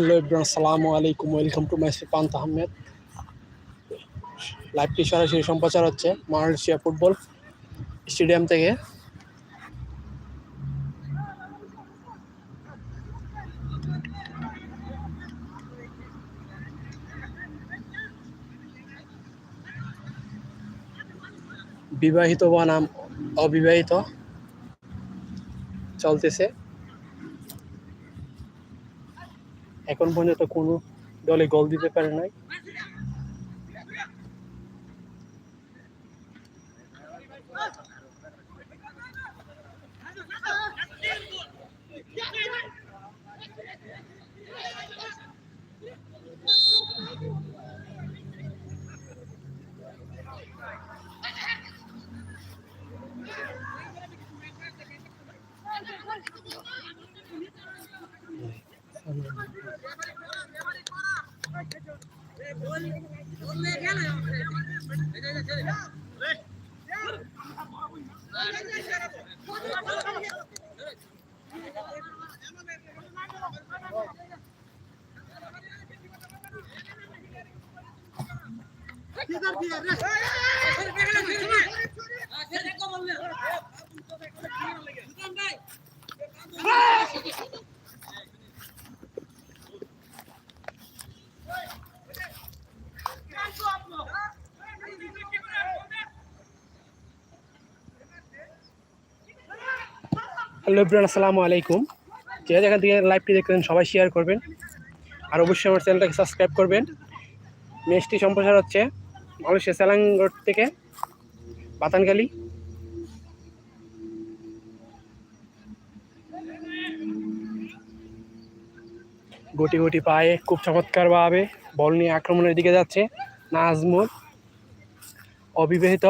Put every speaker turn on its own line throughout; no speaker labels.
Hello Ibran আসসালামু আলাইকুম welcome to my Panta Ahmed লাইভটি সরাসরি সম্প্রচার হচ্ছে মালয়েশিয়া ফুটবল স্টেডিয়াম থেকে। বিবাহিত বনাম অবিবাহিত চলতেছে। এখন পর্যন্ত কোনো দলে গোল দিতে পারে নাই। হ্যালো ইব্রান আসসালামু আলাইকুম। যে যেখান থেকে লাইভটি দেখবেন সবাই শেয়ার করবেন। আর অবশ্যই আমার চ্যানেলটাকে সাবস্ক্রাইব করবেন। ম্যাচটি সম্প্রসার হচ্ছে মালয়েশিয়া স্যালাং রোড থেকে বাতানখালি। গুটি গুটি পায়ে খুব চমৎকারভাবে বল নিয়ে আক্রমণের দিকে যাচ্ছে নাজমুল। অবিবাহিত।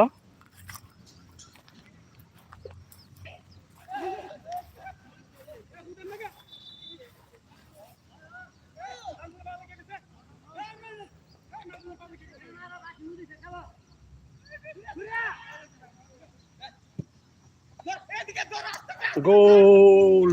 গোল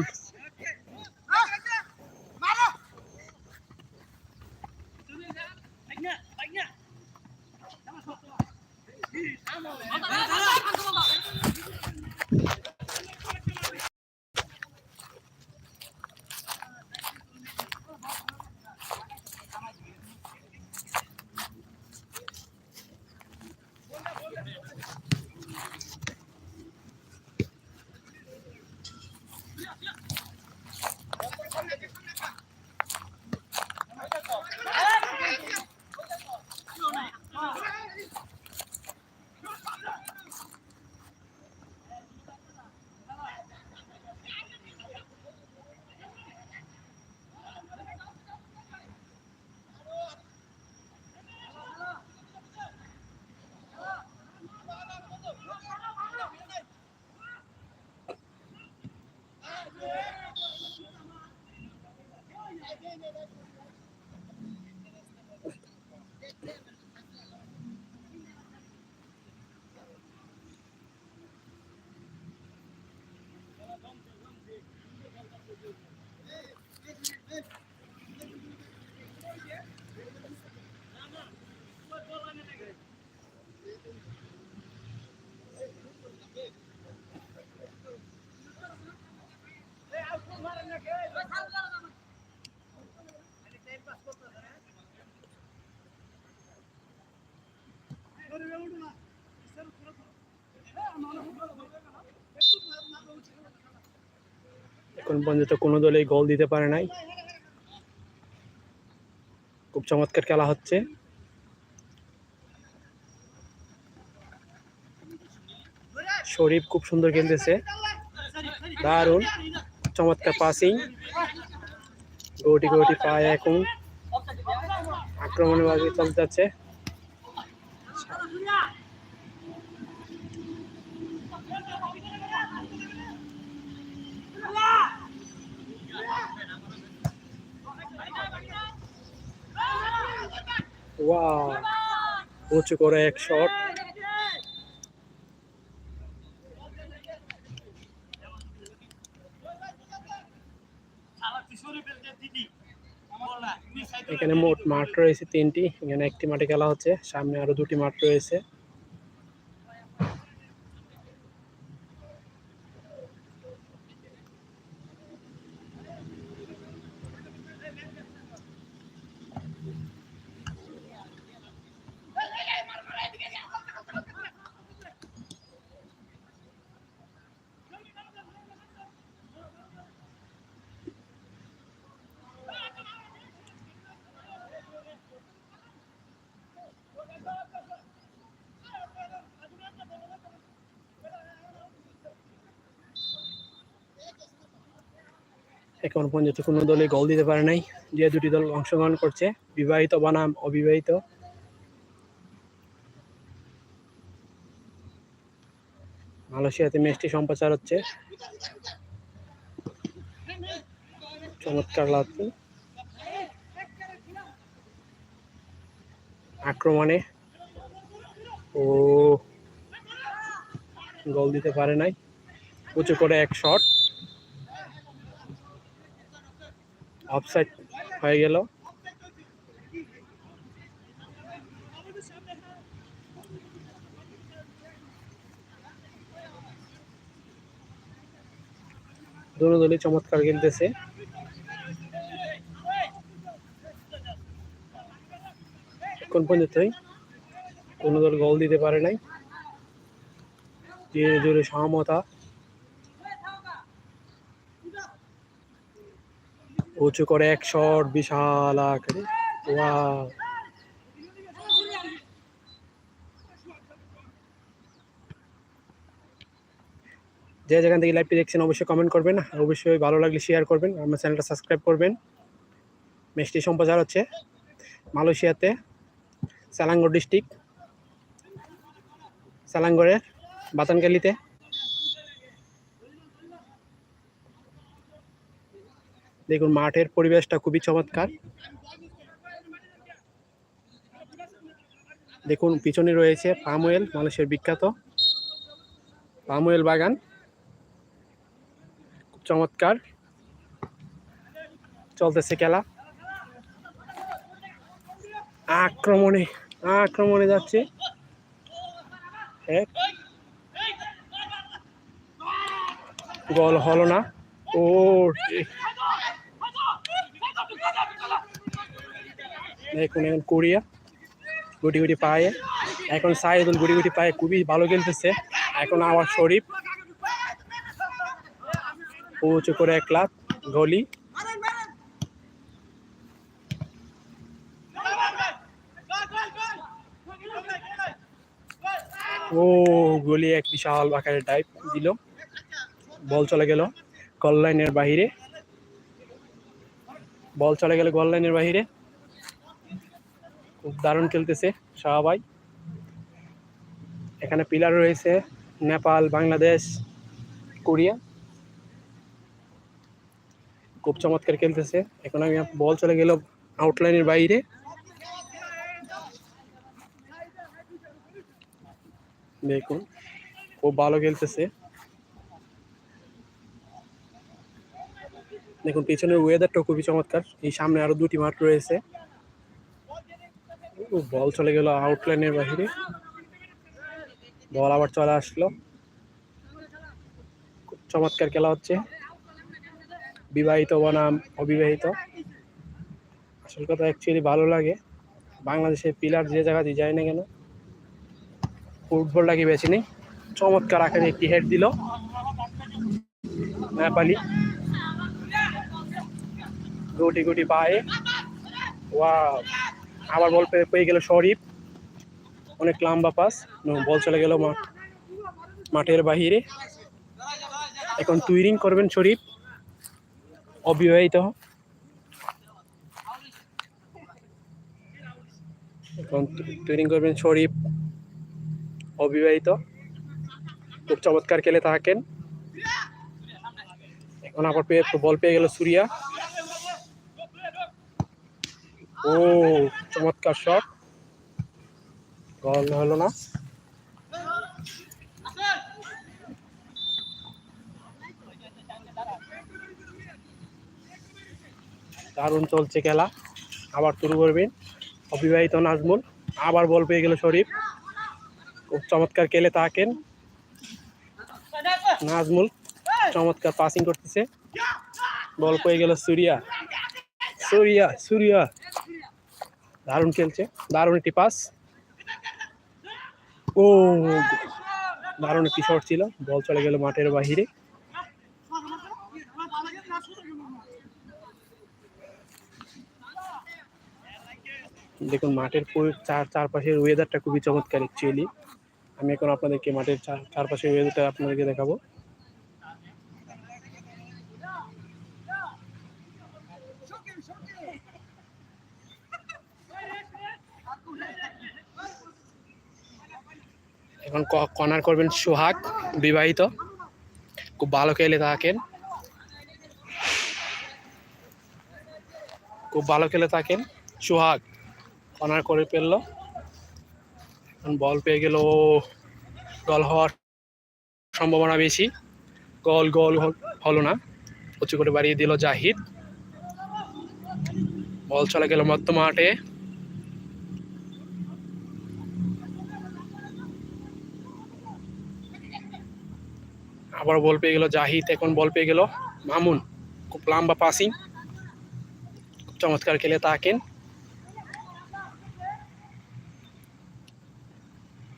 এখন পর্যন্ত কোনো দলেই গোল দিতে পারে নাই। খুব চমৎকার খেলা হচ্ছে। শরীফ খুব সুন্দর খেলতেছে। দারুণ, চমৎকার পাসিং গোটি গোটি পায় এখন আক্রমণের ভাবে চলতে যাচ্ছে। উঁচু করে এক শট এখানে মোট মাঠ রয়েছে তিনটি। এখানে একটি মাঠে খেলা হচ্ছে। সামনে আরও দুটি মাঠ রয়েছে। এখন পর্যন্ত কোনো দলে গোল দিতে পারে নাই। যে দুটি দল অংশগ্রহণ করছে, বিবাহিত বনাম অবিবাহিত। মালয়েশিয়াতে ম্যাচটি সম্প্রচার হচ্ছে। চমৎকার লাগছে আক্রমণে। ও গোল দিতে পারে নাই। উঁচু করে এক শট অফসাইড হয়ে গেল। দুটো দলই চমৎকার খেলতেছে। এখন পর্যন্তই কোনো দল গোল দিতে পারে নাই। ধীরে ধীরে সমতা উঁচু করে এক শট বিশাল আকারে। ওয়াও। যে যেখান থেকে লাইভটি দেখছেন, অবশ্যই কমেন্ট করবেন। অবশ্যই ভালো লাগলে শেয়ার করবেন। আমার চ্যানেলটা সাবস্ক্রাইব করবেন। ম্যাচটি সম্প্রচার হচ্ছে মালয়েশিয়াতে সালাঙ্গর ডিস্ট্রিক্ট সালাঙ্গরের, বাতানকালিতে। দেখুন, মাঠের পরিবেশটা খুবই চমৎকার। দেখুন, পিছনে রয়েছে পাম অয়েল মানুষের বিখ্যাত পাম অয়েল বাগান। খুব চমৎকার। চলতেছে খেলা। আক্রমণে আক্রমণে যাচ্ছে। এক। গোল হলো না। ও দেখুন এখন কোরিয়া, গুটি গুটি পায়ে। এখন সাইদুল গুটি গুটি পায়ে খুবই ভালো খেলতেছে। এখন আবার শরীফ। উঁচু করে এক লাখ গলি ও, গলি এক বিশাল আকারের টাইপ দিল। বল চলে গেল গল লাইনের বাহিরে। বল চলে গেল গল লাইনের বাহিরে। দারুণ খেলতেছে সবাই। এখানে পিলার রয়েছে নেপাল, বাংলাদেশ, কোরিয়া। খুব চমৎকার খেলতেছে। এখন আমি বল চলে গেল আউটলাইনের বাইরে। দেখুন, খুব ভালো খেলতেছে। দেখুন, পিছনের ওয়েদারটা খুবই চমৎকার। এই সামনে আরও দুটি মাঠ রয়েছে। বল চলে গেল আউটলাইনের বাহিরে বল আবার চলে আসলো। চমৎকার খেলা হচ্ছে। বিবাহিত বনাম, অবিবাহিত। আসল কথা অ্যাকচুয়ালি ভালো লাগে। বাংলাদেশের পিলার যে জায়গা দিয়ে যায় না কেন, ফুটবলটাকে বেছে নেই। চমৎকার আকারে একটি হেড দিল। নেপালি। গুটি গুটি পায়ে। ওয়া আবার বল পেয়ে গেল শরীফ অনেক লম্বা পাস। বল চলে গেল মাঠ মাঠের বাহিরে। এখন টুইরিং করবেন শরীফ। অবিবাহিত। এখন টুইরিং করবেন শরীফ। অবিবাহিত। খুব চমৎকার খেলে থাকেন। এখন আবার পেয়ে বল পেয়ে গেল সুরিয়া। ও, চমৎকার শট গোল হলো না? দারুণ চলছে খেলা। আবার শুরু করবেন। অবিবাহিত নাজমুল। আবার বল পেয়ে গেল শরীফ। খুব চমৎকার খেলে তাকেন। নাজমুল চমৎকার পাসিং করতেছে। বল পেয়ে গেল সুরিয়া। সুরিয়া সুরিয়া। দারুণ খেলছে। দারুণ একটি পাস ও, দারুণ একটি শট ছিল। বল চলে গেল মাঠের বাহিরে। দেখুন, মাঠের চার চারপাশের ওয়েদারটা খুবই চমৎকার অ্যাকচুয়ালি আমি এখন আপনাদেরকে মাঠের চার- চারপাশের ওয়েদারটা আপনাদেরকে দেখাবো। এখন কর্নার করবেন সোহাগ, বিবাহিত। খুব ভালো খেলে থাকেন খুব ভালো খেলে থাকেন সোহাগ কর্নার করে ফেলল। এখন বল পেয়ে গেল। গল হওয়ার সম্ভাবনা বেশি। গল গল হলো না। উঁচু করে বাড়িয়ে দিল জাহিদ। বল চলে গেল মধ্য মাঠে। আবার বল পেয়ে গেল জাহিদ, এখন বল পেয়ে গেল মামুন। খুব লম্বা পাসিং খুব চমৎকার খেলে তাকেন।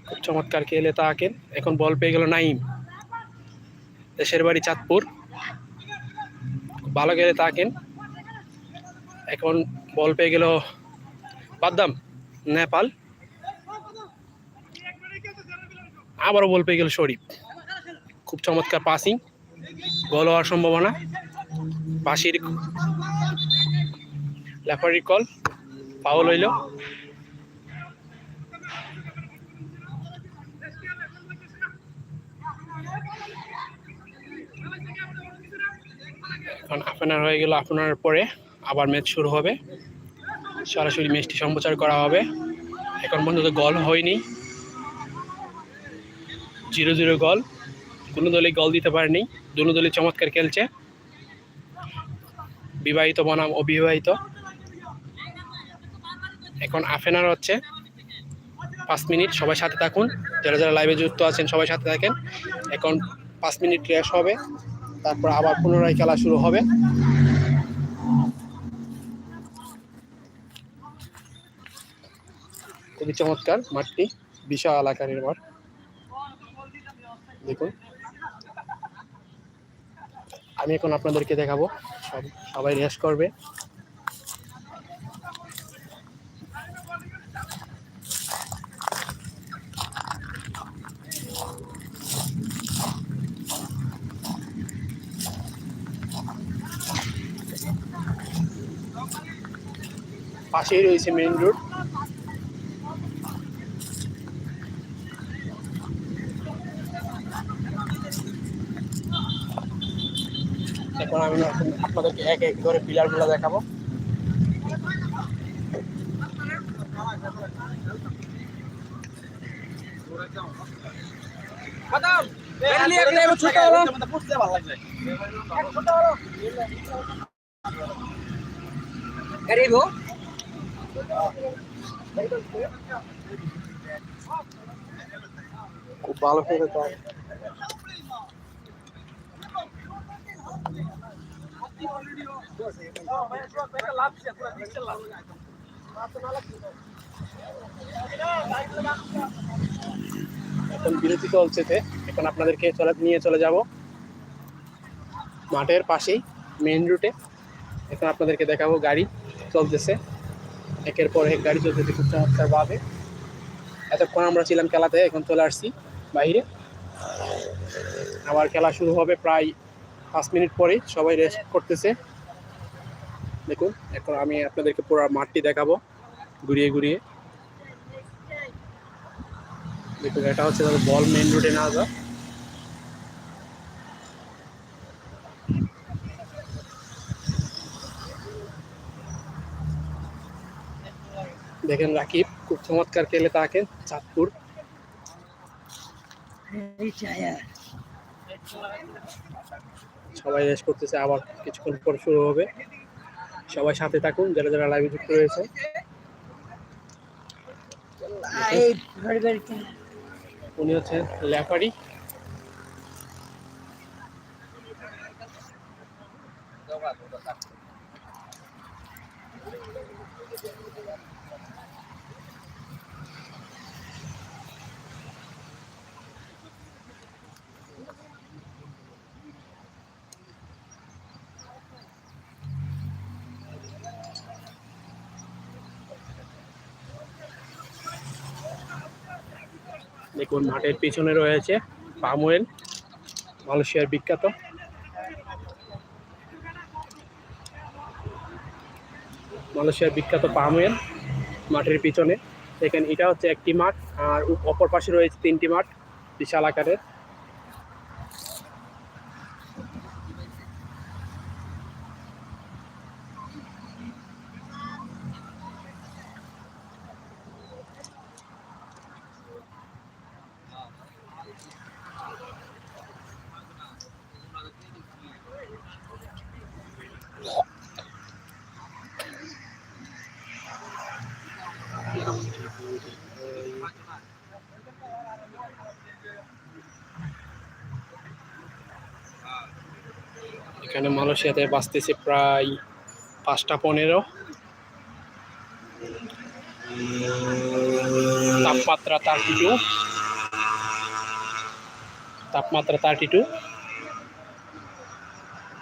খুব চমৎকার খেলে তাকেন। এখন বল পেয়ে গেল নাইম। দেশের বাড়ি চাঁদপুর। খুব ভালো খেলে তাকেন। এখন বল পেয়ে গেল বাদাম নেপাল। আবারও বল পেয়ে গেল শরীফ। খুব চমৎকার পাসিং গোল হওয়ার সম্ভাবনা। পাশির লেফারি কল ফাউল হইল। এখন আপনার হয়ে গেল আপনার পরে আবার ম্যাচ শুরু হবে। সরাসরি ম্যাচটি সম্প্রচার করা হবে। এখন পর্যন্ত গল হয়নি। জিরো জিরো গল কোনো দলই গল দিতে পারেনি। দুনো দলই চমৎকার খেলছে। বিবাহিত বনাম অবিবাহিত। এখন আফেনার হচ্ছে। পাঁচ মিনিট সবাই সাথে থাকুন। যারা যারা লাইভে যুক্ত আছেন, সবাই সাথে থাকেন। এখন পাঁচ মিনিট রেস হবে। তারপর আবার পুনরায় খেলা শুরু হবে। খুবই চমৎকার মাঠটি। বিশাল আকারের মাঠ। দেখুন। আমি এখন আপনাদেরকে দেখাবো। সব- সবাই রেস করবে। পাশেই রয়েছে মেইন রোড এখন আমি আপনাদেরকে এক এক করে পিলারগুলো দেখাবো। খুব ভালো খেলে তো এখন বিরতি চলছে এখন আপনাদেরকে চলে নিয়ে চলে যাব। মাঠের পাশেই মেইন রুটে এখন আপনাদেরকে দেখাবো গাড়ি চলতেছে। একের পর এক গাড়ি চলতেছে খুব চমৎকার ভাবে এতক্ষণ আমরা ছিলাম খেলাতে, এখন চলে আসছি বাইরে। আবার খেলা শুরু হবে প্রায় পাঁচ মিনিট পরেই সবাই রেস্ট করতেছে। দেখুন এখন আমি আপনাদেরকে পুরো মাঠটি দেখাবো ঘুরিয়ে ঘুরিয়ে। দেখুন এটা হচ্ছে তাদের বল মেন রোডে না যা দেখেন রাকিব খুব চমৎকার খেলে তাকে চাঁদপুর। সবাই রেস করতেছে আবার কিছুক্ষণ পর শুরু হবে। সবাই সাথে থাকুন যারা যারা লাইভে যুক্ত রয়েছে। উনি হচ্ছে ল্যাপারি দেখুন, মাঠের পিছনে রয়েছে পাম মালয়েশিয়ার বিখ্যাত। মালয়েশিয়ার বিখ্যাত পাম মাঠের পিছনে। এখানে এটা হচ্ছে একটি মাঠ, আর অপর পাশে রয়েছে তিনটি মাঠ, বিশাল আকারের। এখানে মালয়েশিয়াতে বাঁচতেছে প্রায় পাঁচটা পনেরো। তাপমাত্রা থার্টি টু তাপমাত্রা থার্টি টু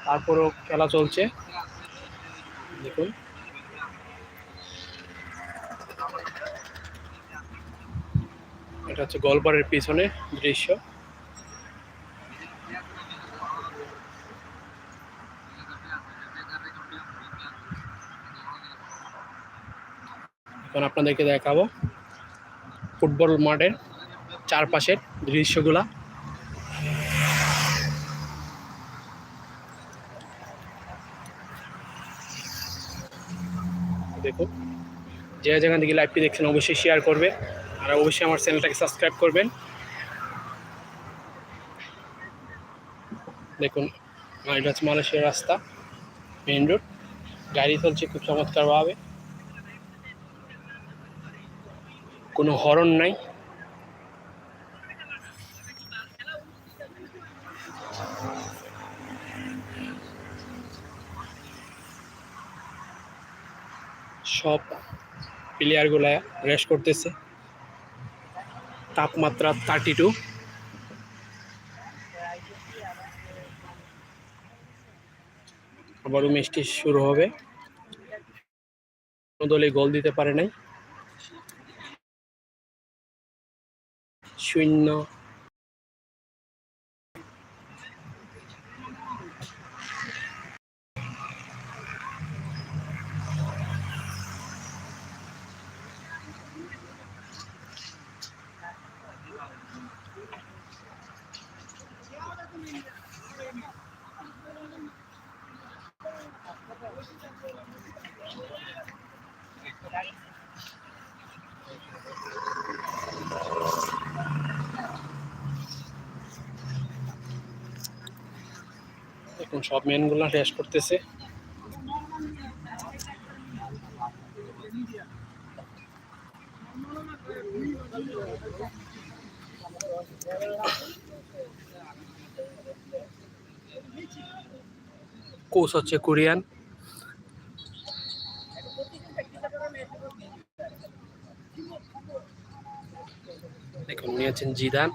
তারপরেও খেলা চলছে। দেখুন। এটা হচ্ছে গলপারের পিছনে দৃশ্য। আপনাদেরকে দেখাবো। ফুটবল মাঠের চারপাশের দৃশ্যগুলা। দেখুন, যে যেখান থেকে লাইভটি দেখছেন অবশ্যই শেয়ার করবে আর অবশ্যই আমার চ্যানেলটাকে সাবস্ক্রাইব করবেন। দেখুন এটা হচ্ছে মালয়েশিয়ার রাস্তা মেন রোড গাড়ি চলছে খুব চমৎকারভাবে। কোনো হরন নাই। সব প্লেয়ারগুলা রেস্ট করতেছে। তাপমাত্রা থার্টি টু আবারও ম্যাচটি শুরু হবে। কোনো দলে গোল দিতে পারে নাই। শূন্য। এখন সব মেনগুলো রেস্ট করতেছে। কোচ হচ্ছে কোরিয়ান। দেখুন নিয়েছেন জিদান।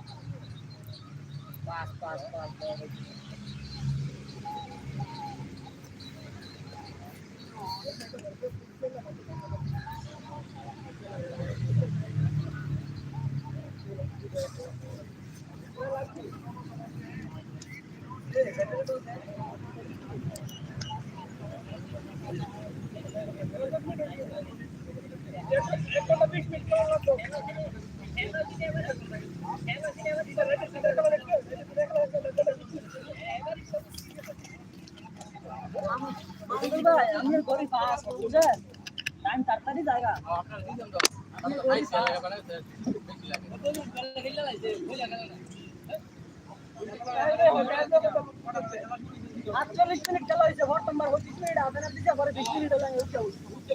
আমি গরিব পাস বুঝেন টাইম তাড়াতাড়ি জায়গা আমি গরিব পাস আটচল্লিশ মিনিট খেলা হয়েছে ভোট নাম্বার পঁচিশ মিনিট আপনার দিকে পরে বিশ মিনিট হলে উঠতে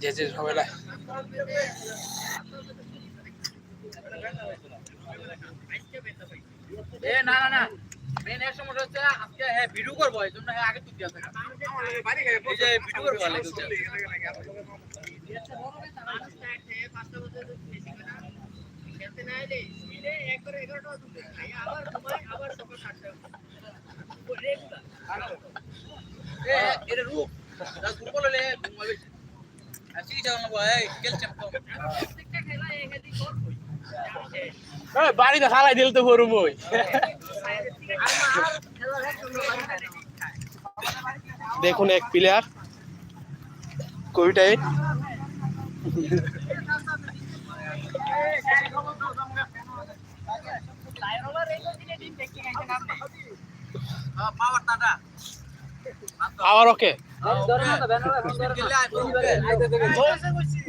যে
এ না না না। মেন এর সমস্যা হচ্ছে আজকে হ্যাঁ ভিডিও করব এই জন্য হ্যাঁ আগে তুই দিয়া যে ভিডিও করব এটা রূপ দুর্বল
বাড়িতে খালাই দিল তো বড় বই। দেখুন এক প্লেয়ার কবিটাই আবার ওকে।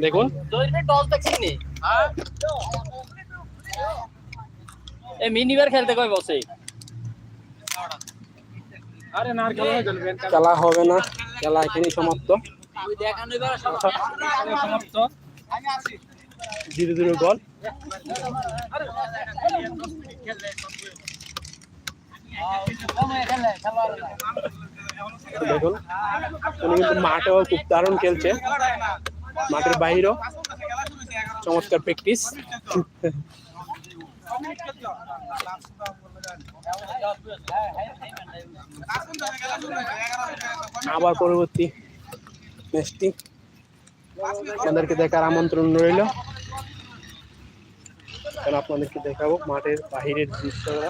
দেখুন।
মিনিবার খেলতে কই বসে?
খেলা হবে না। খেলা এখানেই সমাপ্ত।
সমাপ্ত।
জিরো জিরো গোল দেখুন, উনি কিন্তু মাঠেও খুব দারুণ খেলছে। মাঠের বাইরেও। চমৎকার প্র্যাকটিস আবার পরবর্তী ম্যাচটি আপনাদেরকে দেখার আমন্ত্রণ রইল। এখন আপনাদেরকে দেখাবো? মাঠের বাহিরের দৃশ্যটা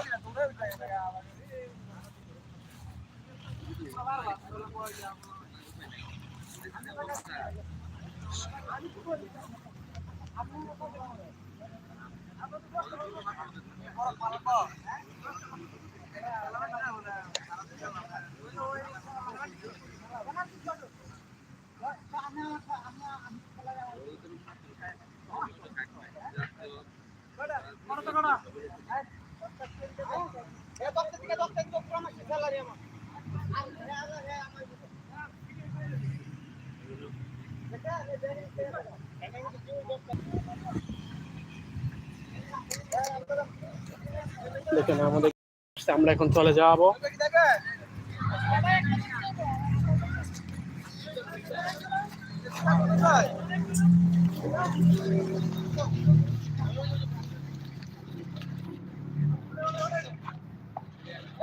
দেখেন আমাদের আমরা এখন চলে যাব।